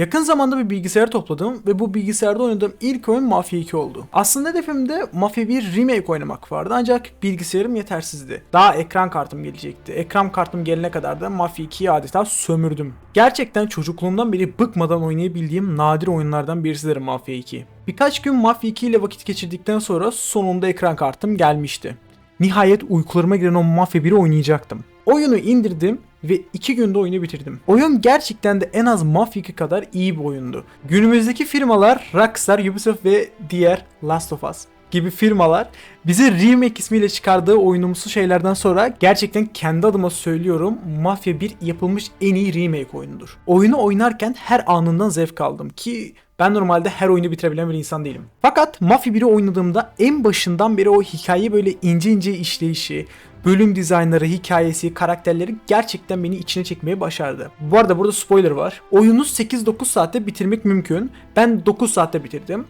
Yakın zamanda bir bilgisayar topladım ve bu bilgisayarda oynadığım ilk oyun Mafia 2 oldu. Aslında hedefimde Mafia 1 remake oynamak vardı ancak bilgisayarım yetersizdi. Daha ekran kartım gelecekti. Ekran kartım gelene kadar da Mafia 2'yi adeta sömürdüm. Gerçekten çocukluğumdan beri bıkmadan oynayabildiğim nadir oyunlardan birisidir Mafia 2. Birkaç gün Mafia 2 ile vakit geçirdikten sonra sonunda ekran kartım gelmişti. Nihayet uykularıma giren o Mafia 1'i oynayacaktım. Oyunu indirdim ve 2 günde oyunu bitirdim. Oyun gerçekten de en az Mafia 2 kadar iyi bir oyundu. Günümüzdeki firmalar Rockstar, Ubisoft ve diğer Last of Us gibi firmalar bize remake ismiyle çıkardığı oyunumsu şeylerden sonra gerçekten kendi adıma söylüyorum Mafia 1 yapılmış en iyi remake oyunudur. Oyunu oynarken her anından zevk aldım ki ben normalde her oyunu bitirebilen bir insan değilim. Fakat Mafia 1'i oynadığımda en başından beri o hikayeyi böyle ince ince işleyişi, bölüm dizaynları, hikayesi, karakterleri gerçekten beni içine çekmeye başardı. Bu arada burada spoiler var. Oyunu 8-9 saatte bitirmek mümkün. Ben 9 saatte bitirdim.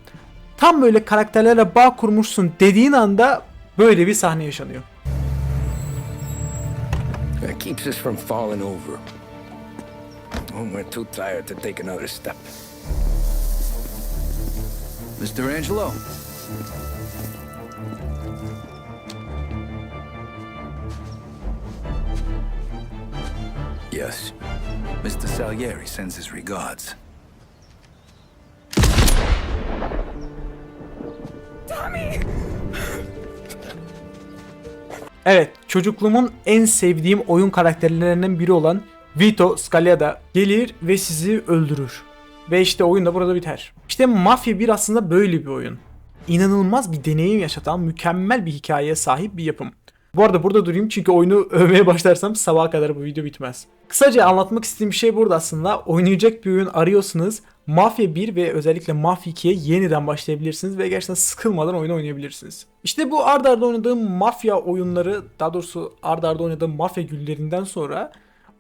Tam böyle karakterlerle bağ kurmuşsun dediğin anda böyle bir sahne yaşanıyor. That keeps us from falling over. When we're too tired to take another step. Mr. Angelo. Yes. Mr. Salieri sends his regards. Evet, çocukluğumun en sevdiğim oyun karakterlerinden biri olan Vito Scalia gelir ve sizi öldürür. Ve işte oyun da burada biter. İşte Mafya 1 aslında böyle bir oyun. İnanılmaz bir deneyim yaşatan mükemmel bir hikayeye sahip bir yapım. Bu arada burada durayım çünkü oyunu övmeye başlarsam sabaha kadar bu video bitmez. Kısaca anlatmak istediğim şey burada aslında. Oynayacak bir oyun arıyorsunuz. Mafya 1 ve özellikle Mafya 2'ye yeniden başlayabilirsiniz ve gerçekten sıkılmadan oyunu oynayabilirsiniz. İşte bu ard arda oynadığım mafya oyunları, daha doğrusu ard arda oynadığım mafya güllerinden sonra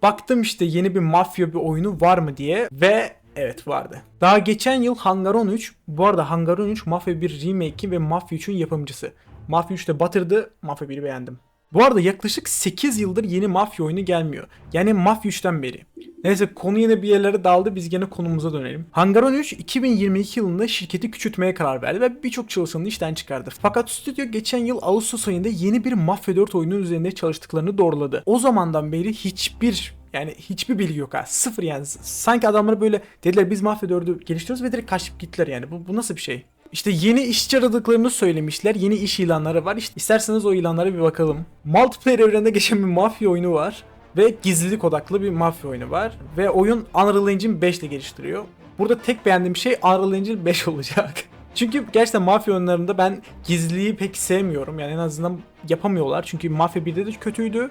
baktım işte yeni bir mafya bir oyunu var mı diye ve evet vardı. Daha geçen yıl Hangar 13, bu arada Hangar 13 Mafya 1 remake'i ve Mafya 3'ün yapımcısı. Mafya 3'te batırdı, Mafya 1'i beğendim. Bu arada yaklaşık 8 yıldır yeni mafya oyunu gelmiyor. Yani Mafya 3'ten beri. Neyse konu yine bir yerlere daldı biz gene konumuza dönelim. Hangar 13 2022 yılında şirketi küçültmeye karar verdi ve birçok çalışanını işten çıkardı. Fakat stüdyo geçen yıl Ağustos ayında yeni bir Mafya 4 oyunun üzerinde çalıştıklarını doğruladı. O zamandan beri hiçbir yani hiçbir bilgi yok ha. Sıfır yani. Sanki adamları böyle dediler biz Mafya 4'ü geliştiriyoruz ve direkt kaçıp gittiler yani. Bu, bu nasıl bir şey? İşte yeni işçi aradıklarını söylemişler. Yeni iş ilanları var. İşte isterseniz o ilanlara bir bakalım. Multiplayer evrende geçen bir mafya oyunu var. Ve gizlilik odaklı bir mafya oyunu var. Ve oyun Unreal Engine 5 ile geliştiriyor. Burada tek beğendiğim şey Unreal Engine 5 olacak. Çünkü gerçekten mafya oyunlarında ben gizliliği pek sevmiyorum. Yani en azından yapamıyorlar. Çünkü Mafya 1'de de kötüydü.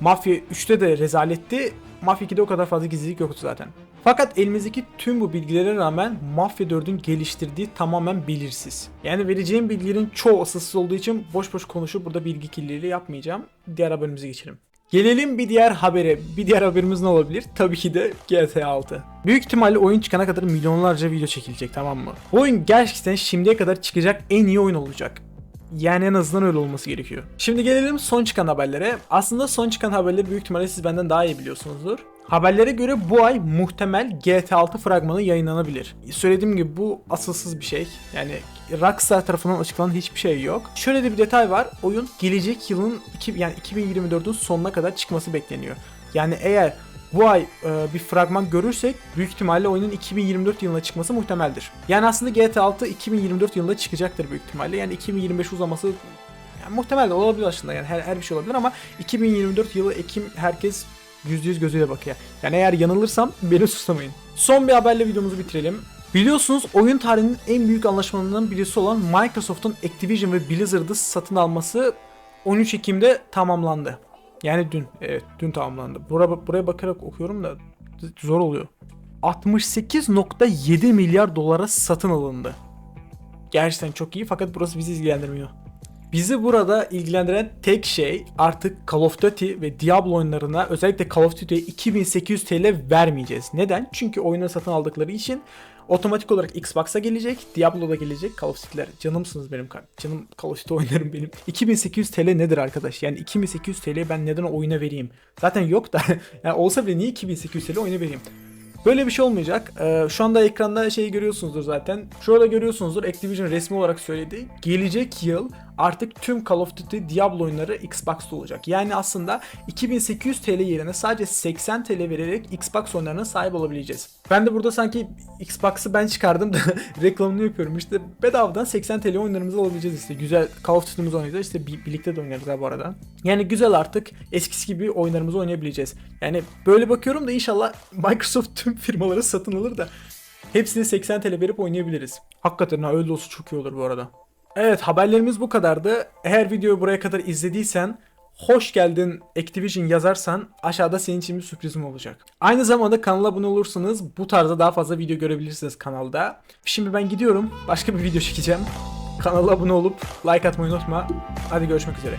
Mafya 3'te de rezaletti. Mafya 2'de o kadar fazla gizlilik yoktu zaten. Fakat elimizdeki tüm bu bilgilere rağmen Mafya 4'ün geliştirdiği tamamen belirsiz. Yani vereceğim bilgilerin çoğu asılsız olduğu için boş boş konuşup burada bilgi kirliliği yapmayacağım. Diğer haberimize geçelim. Gelelim bir diğer habere. Bir diğer haberimiz ne olabilir? Tabii ki de GTA 6. Büyük ihtimalle oyun çıkana kadar milyonlarca video çekilecek tamam mı? Bu oyun gerçekten şimdiye kadar çıkacak en iyi oyun olacak. Yani en azından öyle olması gerekiyor. Şimdi gelelim son çıkan haberlere. Aslında son çıkan haberleri büyük ihtimalle siz benden daha iyi biliyorsunuzdur. Haberlere göre bu ay muhtemel GTA 6 fragmanı yayınlanabilir. Söylediğim gibi bu asılsız bir şey. Yani Rockstar tarafından açıklanan hiçbir şey yok. Şöyle de bir detay var. Oyun gelecek yılın iki, yani 2024'ün sonuna kadar çıkması bekleniyor. Yani eğer bu ay e, bir fragman görürsek büyük ihtimalle oyunun 2024 yılına çıkması muhtemeldir. Yani aslında GTA 6 2024 yılında çıkacaktır büyük ihtimalle. Yani 2025 uzaması yani muhtemel de olabilir aslında yani her, her bir şey olabilir ama 2024 yılı Ekim herkes %100 gözüyle bakıyor. Yani eğer yanılırsam beni suçlamayın. Son bir haberle videomuzu bitirelim. Biliyorsunuz oyun tarihinin en büyük anlaşmalarından birisi olan Microsoft'un Activision ve Blizzard'ı satın alması 13 Ekim'de tamamlandı. Yani dün, evet dün tamamlandı. Buraya, buraya bakarak okuyorum da zor oluyor. 68.7 milyar dolara satın alındı. Gerçekten çok iyi fakat burası bizi ilgilendirmiyor. Bizi burada ilgilendiren tek şey artık Call of Duty ve Diablo oyunlarına özellikle Call of Duty'ye 2800 TL vermeyeceğiz. Neden? Çünkü oyunu satın aldıkları için otomatik olarak Xbox'a gelecek, Diablo'da gelecek Call of Duty'ler. Canımsınız benim canım Call of Duty oynarım benim. 2800 TL nedir arkadaş? Yani 2800 TL ben neden oyuna vereyim? Zaten yok da yani olsa bile niye 2800 TL oyuna vereyim? Böyle bir şey olmayacak. Ee, şu anda ekranda şeyi görüyorsunuzdur zaten. Şurada görüyorsunuzdur Activision resmi olarak söyledi. Gelecek yıl artık tüm Call of Duty Diablo oyunları Xbox'ta olacak. Yani aslında 2800 TL yerine sadece 80 TL vererek Xbox oyunlarına sahip olabileceğiz. Ben de burada sanki Xbox'ı ben çıkardım da reklamını yapıyorum. İşte bedavadan 80 TL oyunlarımızı alabileceğiz işte. Güzel Call of Duty'mizi oynayacağız. İşte bi- birlikte de oynarız bu arada. Yani güzel artık eskisi gibi oyunlarımızı oynayabileceğiz. Yani böyle bakıyorum da inşallah Microsoft tüm firmaları satın alır da hepsini 80 TL verip oynayabiliriz. Hakikaten ha öyle olsa çok iyi olur bu arada. Evet haberlerimiz bu kadardı. Eğer videoyu buraya kadar izlediysen hoş geldin Activision yazarsan aşağıda senin için bir sürprizim olacak. Aynı zamanda kanala abone olursanız bu tarzda daha fazla video görebilirsiniz kanalda. Şimdi ben gidiyorum. Başka bir video çekeceğim. Kanala abone olup like atmayı unutma. Hadi görüşmek üzere.